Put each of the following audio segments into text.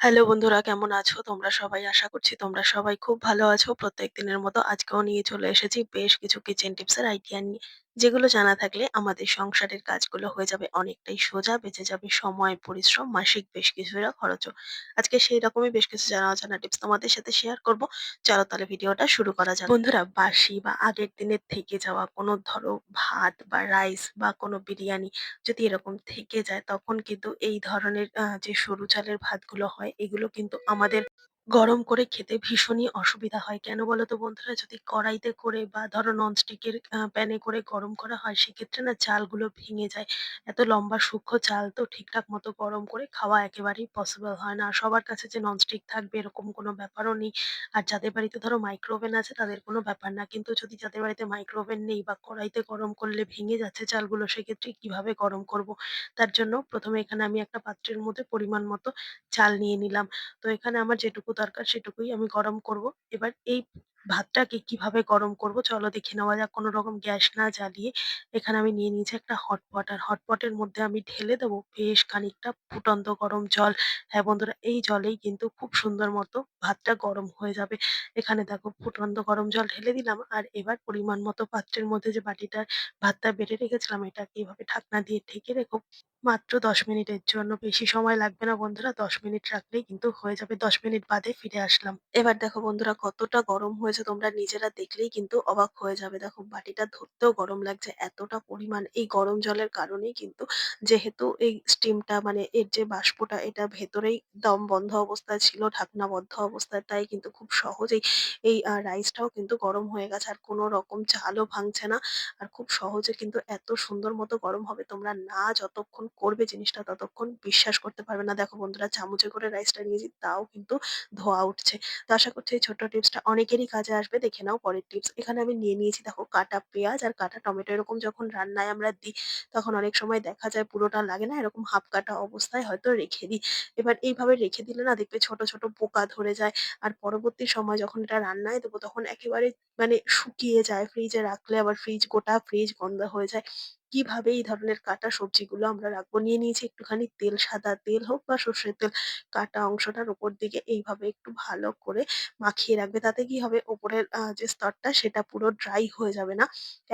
Hello বন্ধুরা, কেমন আছো তোমরা সবাই? আশা করছি তোমরা সবাই খুব ভালো আছো। প্রত্যেক দিনের মতো আজকেও নিয়ে চলে এসেছি বেশ কিছু কিচেন টিপসের আইডিয়া নিয়ে। যেগুলো জানা থাকলে আমাদের সংসারের কাজগুলো হয়ে যাবে অনেকটাই সোজা, বেঁচে যাবে সময়, পরিশ্রম, মাসিক বেশ কিছুটা খরচও। আজকে সেই রকমই বেশ কিছু জানা অজানা টিপস তোমাদের সাথে শেয়ার করব। চলো তাহলে ভিডিওটা শুরু করা যাক। বন্ধুরা বাসি বা আগের দিনের থেকে যাওয়া কোনো ধরো ভাত বা রাইস বা কোনো বিরিয়ানি যদি এরকম থেকে যায় তখন কিন্তু এই ধরনের যে সরু চালের ভাতগুলো হয় এগুলো কিন্তু আমাদের গরম করে খেতে ভীষণই অসুবিধা হয়। কেন বলো তো বন্ধুরা? যদি কড়াইতে করে বা ধরো ননস্টিকের আ প্যানে করে গরম করা হয়, সেক্ষেত্রে না চালগুলো ভেঙে যায়। এত লম্বা সূক্ষ্ম চাল তো ঠিকঠাক মতো গরম করে খাওয়া একেবারেই পসিবল হয় না। আর সবার কাছে যে ননস্টিক থাকবে এরকম কোনো ব্যাপারও নেই। আর যাদের বাড়িতে ধরো মাইক্রো ওভেন আছে, তাদের কোনো ব্যাপার না। কিন্তু যদি যাদের বাড়িতে মাইক্রো ওভেন নেই বা কড়াইতে গরম করলে ভেঙে যাচ্ছে চালগুলো, সেক্ষেত্রে কীভাবে গরম করব? তার জন্য ১ম এ এখানে আমি একটা পাত্রের মধ্যে পরিমাণ মতো চাল নিয়ে নিলাম। তো এখানে আমার যেটুকু দরকার সেটুকুই আমি গরম করব। এবার এই ভাতটাকে কীভাবে গরম করব চলো দেখে নেওয়া যাক। কোনো রকম গ্যাস না জ্বালিয়ে এখানে আমি নিয়ে নিয়েছি একটা হটপট। আর হটপটের মধ্যে আমি ঢেলে দেবো বেশ খানিকটা ফুটন্ত গরম জল। হ্যাঁ বন্ধুরা, এই জলেই কিন্তু খুব সুন্দর মতো ভাতটা গরম হয়ে যাবে। এখানে দেখো ফুটন্ত গরম জল ঢেলে দিলাম। আর এবার পরিমাণ মতো পাত্রের মধ্যে যে বাটিটায় ভাতটা বেড়ে রেখেছিলাম এটাকে এভাবে ঢাকনা দিয়ে ঢেকে রেখো মাত্র ১০ মিনিটের জন্য। বেশি সময় লাগবে না বন্ধুরা। ১০ মিনিট রাখলেই কিন্তু হয়ে যাবে। ১০ মিনিট বাদে ফিরে আসলাম। এবার দেখো বন্ধুরা কতটা গরম হয়েছে তোমরা নিজেরা দেখলেই কিন্তু অবাক হয়ে যাবে। দেখো বাটিটা ধরতেও গরম লাগছে। এতটা পরিমাণ এই গরম জলের কারণেই কিন্তু যেহেতু এই স্টিমটা মানে এর যে বাষ্পটা এটা ভেতরেই দম বন্ধ অবস্থায় ছিল, ঢাকনা বদ্ধ অবস্থায় তাই কিন্তু খুব সহজেই এই রাইসটাও কিন্তু গরম হয়ে গেছে। আর কোনো রকম চালও ভাঙছে না। আর খুব সহজে কিন্তু এত সুন্দর মতো গরম হবে তোমরা না যতক্ষণ করবে জিনিসটা ততক্ষণ বিশ্বাস করতে পারবে না। দেখো বন্ধুরা চামচে করে রাইসটা নিয়েছি তাও কিন্তু ধোয়া উঠছে। তো আশা করছি এই ছোট্ট টিপসটা অনেকেরই কাজে আসবে। দেখে নাও পরের টিপস। এখানে আমি নিয়ে নিয়েছি দেখো কাটা পেঁয়াজ আর কাটা টমেটো। এরকম যখন রান্নায় আমরা দিই তখন অনেক সময় দেখা যায় পুরোটা লাগে না এরকম হাফ কাটা অবস্থায় হয়তো রেখে দিই। এবার এইভাবে রেখে দিলে না দেখবে ছোট, ছোট পোকা ধরে যায়। আর পরবর্তী সময় যখন এটা রান্নায় দেবো তখন একেবারে মানে শুকিয়ে যায়। ফ্রিজে রাখলে আবার ফ্রিজ গোটা ফ্রিজ গন্ধ হয়ে যায়। কীভাবে এই ধরনের কাটা সবজিগুলো আমরা রাখব? নিয়ে নিয়েছি একটুখানি তেল, সাদা তেল হোক বা সর্ষের তেল। কাটা অংশটার উপর দিকে এইভাবে একটু ভালো করে মাখিয়ে রাখবে। তাতে কি হবে? ওপরের যে স্তরটা সেটা পুরো ড্রাই হয়ে যাবে না।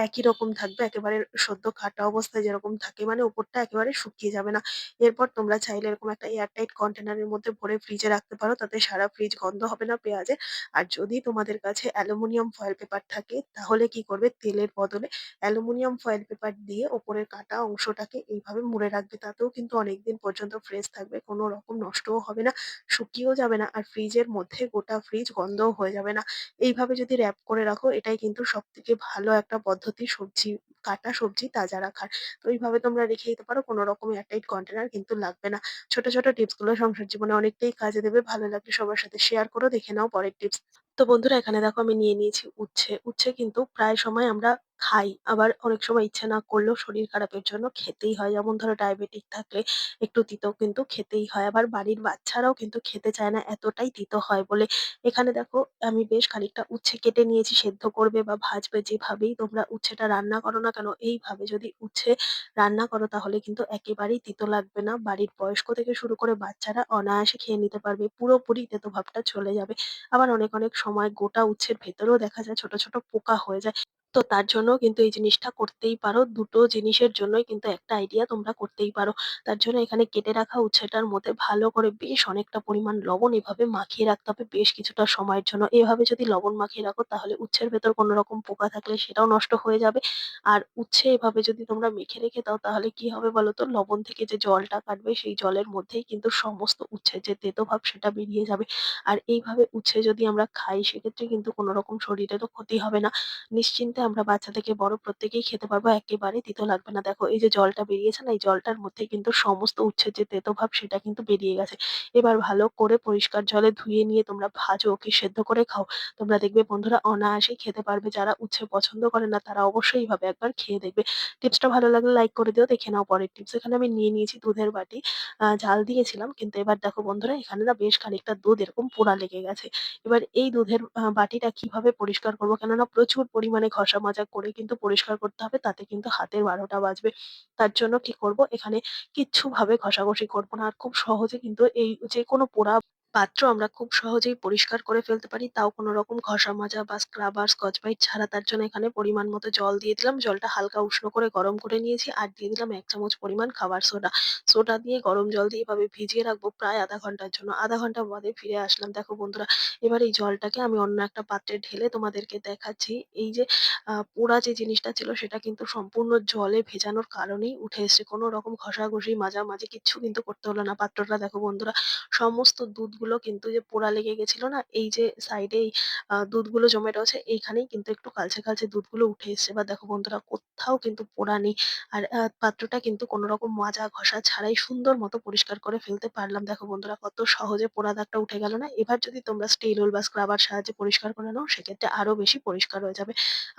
একই রকম থাকবে একেবারে সদ্য কাটা অবস্থায় যেরকম থাকে মানে ওপরটা একেবারে শুকিয়ে যাবে না। এরপর তোমরা চাইলে এরকম একটা এয়ার টাইট কন্টেনার এর মধ্যে ভরে ফ্রিজে রাখতে পারো। তাতে সারা ফ্রিজ গন্ধ হবে না পেঁয়াজের। আর যদি তোমাদের কাছে অ্যালুমিনিয়াম ফয়েল পেপার থাকে তাহলে কি করবে? তেলের বদলে অ্যালুমিনিয়াম ফয়েল পেপার দিয়ে ওপরের কাটা অংশটাকে এইভাবে মুড়ে রাখবে। তাতেও কিন্তু অনেকদিন পর্যন্ত ফ্রেশ থাকবে। কোনো রকম নষ্টও হবে না, শুকিয়েও যাবে না। আর ফ্রিজের মধ্যে গোটা ফ্রিজ গন্ধও হয়ে যাবে না। এইভাবে যদি র‍্যাপ করে রাখো এটাই কিন্তু সবথেকে ভালো একটা পদ্ধতি সবজি কাটা সবজি তাজা রাখার। তো এইভাবে তোমরা রেখে দিতে পারো। কোনো রকম এয়ারটাইট কন্টেনার কিন্তু লাগবে না। ছোট, ছোট টিপসগুলো সংসার জীবনে অনেকটাই কাজে দেবে। ভালো লাগলে সবার সাথে শেয়ার করো। দেখে নাও পরের টিপস। তো বন্ধুরা এখানে দেখো আমি নিয়ে নিয়েছি উচ্ছে। উচ্ছে কিন্তু প্রায় সময় আমরা খাই। আবার অনেক সময় ইচ্ছে না করলেও শরীর খারাপের জন্য খেতেই হয়। যেমন ধরো ডায়াবেটিক থাকলে একটু তিতো কিন্তু খেতেই হয়। আবার বাড়ির বাচ্চারাও কিন্তু খেতে চায় না এতটাই তিতো হয় বলে। এখানে দেখো আমি বেশ খানিকটা উচ্ছে কেটে নিয়েছি সেদ্ধ করবে বা ভাজবে যেভাবেই তোমরা উচ্ছেটা রান্না করো না কেন এইভাবে যদি উচ্ছে রান্না করো তাহলে কিন্তু একেবারেই তিতো লাগবে না। বাড়ির বয়স্ক থেকে শুরু করে বাচ্চারা অনায়াসে খেয়ে নিতে পারবে। পুরোপুরি তেতো ভাবটা চলে যাবে। আবার অনেক, অনেক সময় গোটা উচ্ছের ভেতরেও দেখা যায় ছোট, ছোট পোকা হয়ে যায়। তো তার জন্য কিন্তু এই জিনিসটা করতেই পারো। দুটো জিনিসের জন্যই কিন্তু একটা আইডিয়া তোমরা করতেই পারো। তার জন্য এখানে কেটে রাখা উচ্ছেটার মধ্যে ভালো করে বেশ অনেকটা পরিমাণ লবণ এভাবে মাখিয়ে রাখতে হবে বেশ কিছুটা সময়ের জন্য। এভাবে যদি লবণ মাখিয়ে রাখো তাহলে উচ্ছের ভেতর কোনো রকম পোকা থাকলে সেটাও নষ্ট হয়ে যাবে। আর উচ্ছে এভাবে যদি তোমরা মেখে রেখে দাও তাহলে কি হবে বলো তো? লবণ থেকে যে জলটা কাটবে সেই জলের মধ্যেই কিন্তু সমস্ত উচ্ছের যে তেতো ভাব সেটা বেরিয়ে যাবে। আর এইভাবে উচ্ছে যদি আমরা খাই সেক্ষেত্রে কিন্তু কোনো রকম শরীরেরও ক্ষতি হবে না। নিশ্চিন্তে আমরা বাচ্চা থেকে বড় প্রত্যেকেই খেতে পারব। একেবারে তিতো লাগবে না। দেখো, এই যে জলটা বেরিয়েছে না, এই জলটার মধ্যে কিন্তু সমস্ত উচ্ছের যে তেতো ভাব, সেটা কিন্তু বেরিয়ে গেছে। এবার ভালো করে পরিষ্কার জলে ধুয়ে নিয়ে তোমরা ভাজো কি সেদ্ধ করে খাও। তোমরা দেখবে বন্ধুরা অনায়াসেই খেতে পারবে। যারা উচ্ছে পছন্দ করে না, তারা অবশ্যই এইভাবে একবার খেয়ে দেখবে। টিপসটা ভালো লাগলে লাইক করে দিও। দেখে নাও পরের টিপস। এখানে আমি নিয়ে নিয়েছি দুধের বাটি। জাল দিয়েছিলাম, কিন্তু এবার দেখো বন্ধুরা, এখানে না বেশ খানিকটা দুধ এরকম পোড়া লেগে গেছে। এবার এই দুধের বাটিটা কীভাবে পরিষ্কার করব, কেননা প্রচুর পরিমাণে ঘষা মাজা করে কিন্তু পরিষ্কার করতে হবে। তাতে কিন্তু হাতের বারোটা বাজবে। তার জন্য কি করব? এখানে কিচ্ছু ভাবে ঘষাঘষি করব না। আর খুব সহজে কিন্তু এই যে কোনো পোড়া পাত্র আমরা খুব সহজেই পরিষ্কার করে ফেলতে পারি। তাও কোনো রকম ঘষা-মাজা বা স্ক্রাবার, স্কচ ব্রাইট ছাড়া তার জন্য এখানে পরিমাণ মতো জল দিয়ে দিলাম। জলটা হালকা উষ্ণ করে গরম করে নিয়েছি। আর দিয়ে দিলাম এক চামচ পরিমাণ খাবার সোডা। সোডা দিয়ে গরম জল দিয়ে এভাবে ভিজিয়ে রাখব প্রায় আধা ঘণ্টার জন্য। ০.৫ ঘণ্টা বাদে ফিরে আসলাম। দেখো বন্ধুরা, এবার এই জলটাকে আমি অন্য একটা পাত্রে ঢেলে তোমাদেরকে দেখাচ্ছি। এই যে পোড়া যে জিনিসটা ছিল সেটা কিন্তু সম্পূর্ণ জলে ভেজানোর কারণেই উঠে এসছে। কোনো রকম ঘষাঘষি, মাজামাজি কিচ্ছু কিন্তু করতে হলো না। পাত্রটা দেখো বন্ধুরা সমস্ত দুধগুলো কিন্তু যে পোড়া লেগে গেছিল না? এই যে সাইডেই আ দুধগুলো জমে রয়েছে এইখানেই কিন্তু একটু কালচে, কালচে দুধগুলো উঠে এসছে। এবার দেখো বন্ধুরা কোত্থাও কিন্তু পোড়া নেই। আর পাত্রটা কিন্তু কোনো রকম মাজা ঘষা ছাড়াই সুন্দর মতো পরিষ্কার করে ফেলতে পারলাম। দেখো বন্ধুরা কত সহজে পোড়া দাগটা উঠে গেল না? এবার যদি তোমরা স্টিল উল বা স্ক্রাবার সাহায্যে পরিষ্কার করে নাও সেক্ষেত্রে আরও বেশি পরিষ্কার হয়ে যাবে।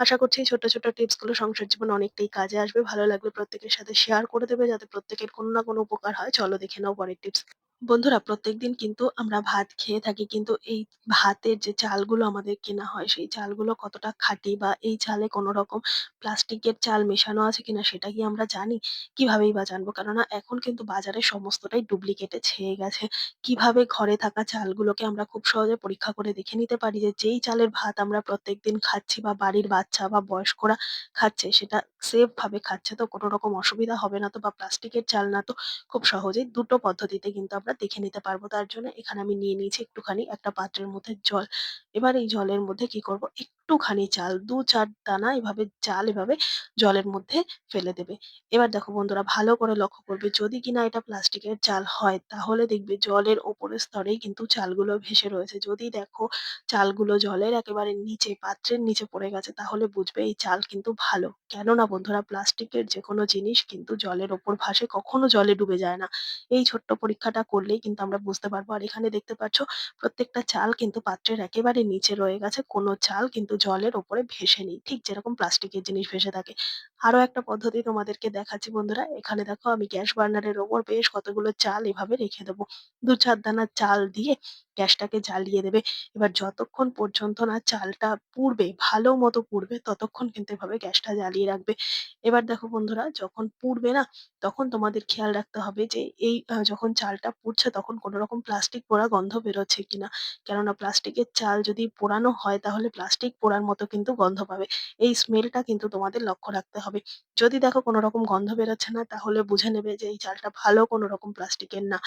আশা করছি ছোট ছোট্ট টিপসগুলো সংসার জীবনে অনেকটাই কাজে আসবে। ভালো লাগলে প্রত্যেকের সাথে শেয়ার করে দেবে যাতে প্রত্যেকের কোনো না কোনো উপকার হয়। চলো দেখে নাও পরের টিপস। বন্ধুরা, প্রত্যেকদিন কিন্তু আমরা ভাত খেয়ে থাকি, কিন্তু এই ভাতের যে চালগুলো আমাদের কেনা হয়, সেই চালগুলো কতটা খাঁটি বা এই চালে কোনো রকম প্লাস্টিকের চাল মেশানো আছে কিনা সেটা কি আমরা জানি? কিভাবেই বা জানব? কেননা এখন কিন্তু বাজারে সমস্তটাই ডুপ্লিকেটে ছেয়ে গেছে। কীভাবে ঘরে থাকা চালগুলোকে আমরা খুব সহজে পরীক্ষা করে দেখে নিতে পারি যে যেই চালের ভাত আমরা প্রত্যেকদিন খাচ্ছি বা বাড়ির বাচ্চা বা বয়স্করা খাচ্ছে, সেটা সেফ ভাবে খাচ্ছে, তো কোনো রকম অসুবিধা হবে না তো বা প্লাস্টিকের চাল না তো? খুব সহজেই দুটো পদ্ধতিতে কিন্তু আমরা দেখে নিতে পারব। তার জন্য এখানে আমি নিয়ে নিয়েছি একটুখানি একটা পাত্রের মধ্যে জল। এবার এই জলের মধ্যে কি করব? একটুখানি চাল ২-৪ দানা এভাবে, চাল এভাবে জলের মধ্যে ফেলে দেবে। এবার দেখো বন্ধুরা, ভালো করে লক্ষ্য করবে, যদি কিনা এটা প্লাস্টিকের চাল হয়, তাহলে দেখবে জলের ওপরের স্তরেই কিন্তু চালগুলো ভেসে রয়েছে। যদি দেখো চালগুলো জলের একেবারে নিচে, পাত্রের নিচে পড়ে গেছে, তাহলে বুঝবে এই চাল কিন্তু ভালো। কেননা বন্ধুরা, প্লাস্টিকের যেকোনো জিনিস কিন্তু জলের ওপর ভাসে, কখনো জলে ডুবে যায় না। এই ছোট্ট পরীক্ষাটা করলেই কিন্তু আমরা বুঝতে পারব। আর এখানে দেখতে পাচ্ছ, প্রত্যেকটা চাল কিন্তু পাত্রের একেবারে নিচে রয়ে গেছে। কোনো চাল কিন্তু জলের ওপরে ভেসে নেই। ঠিক যেরকম প্লাস্টিকের জিনিস ভেসে থাকে। আরও একটা পদ্ধতি তোমাদেরকে দেখাচ্ছি বন্ধুরা। এখানে দেখো আমি গ্যাস বার্নারের ওপর বেশ কতগুলো চাল এভাবে রেখে দেবো। ২-৪ দানা চাল দিয়ে গ্যাসটাকে জ্বালিয়ে দেবে। এবার যতক্ষণ পর্যন্ত না চালটা পুড়বে, ভালো মতো পুড়বে ততক্ষণ কিন্তু এভাবে গ্যাসটা জ্বালিয়ে রাখবে। এবার দেখো বন্ধুরা যখন পুড়বে না তখন তোমাদের খেয়াল রাখতে হবে যে এই যখন চালটা পুড়ছে তখন কোনো রকম প্লাস্টিক পোড়া গন্ধ বেরোচ্ছে কিনা। কেননা প্লাস্টিকের চাল যদি পোড়ানো হয় তাহলে প্লাস্টিক পোড়ার মতো কিন্তু গন্ধ পাবে। এই স্মেলটা কিন্তু তোমাদের লক্ষ্য রাখতে হবে। যদি দেখো কোনো রকম গন্ধ বেরোচ্ছে না তাহলে বুঝে নেবে যে এই চালটা ভালো কোনো রকম প্লাস্টিকের না।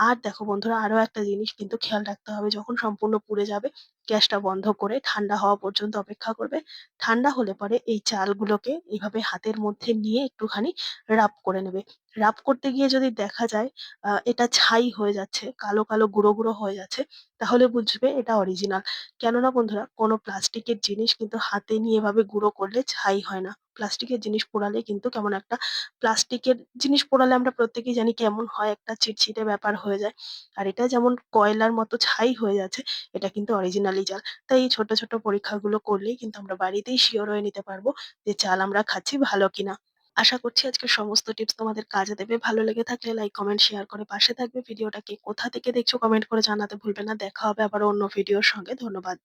আর দেখো বন্ধুরা আরও একটা জিনিস কিন্তু খেয়াল রাখতে হবে যখন সম্পূর্ণ পুড়ে যাবে গ্যাসটা বন্ধ করে ঠান্ডা হওয়া পর্যন্ত অপেক্ষা করবে। ঠান্ডা হলে পরে এই চালগুলোকে এভাবে হাতের মধ্যে নিয়ে একটুখানি রাব করে নেবে। রাব করতে গিয়ে যদি দেখা যায় এটা ছাই হয়ে যাচ্ছে, কালো, কালো গুঁড়ো, গুঁড়ো হয়ে যাচ্ছে, তাহলে বুঝবে এটা অরিজিনাল। কেননা বন্ধুরা কোনো প্লাস্টিকের জিনিস কিন্তু হাতে নিয়ে এভাবে গুঁড়ো করলে ছাই হয় না। প্লাস্টিকের জিনিস পোড়ালে কিন্তু কেমন একটা প্লাস্টিকের জিনিস পোড়ালে আমরা প্রত্যেকেই জানি কেমন হয় একটা চিটচিটে ব্যাপার হয়ে যায়। আর এটা যেমন কয়লার মতো ছাই হয়ে যাচ্ছে, এটা কিন্তু অরিজিনালি চাল। তাই এই ছোট, ছোট পরীক্ষাগুলো করলেই কিন্তু আমরা বাড়িতেই সিওর হয়ে নিতে পারব যে চাল আমরা খাচ্ছি ভালো কিনা। আশা করছি আজকের সমস্ত টিপস তোমাদের কাজে দেবে। ভালো লেগে থাকলে লাইক, কমেন্ট, শেয়ার করে পাশে থাকবে। ভিডিওটা কে কোথা থেকে দেখছ কমেন্ট করে জানাতে ভুলবে না। দেখা হবে আবার অন্য ভিডিওর সঙ্গে। ধন্যবাদ।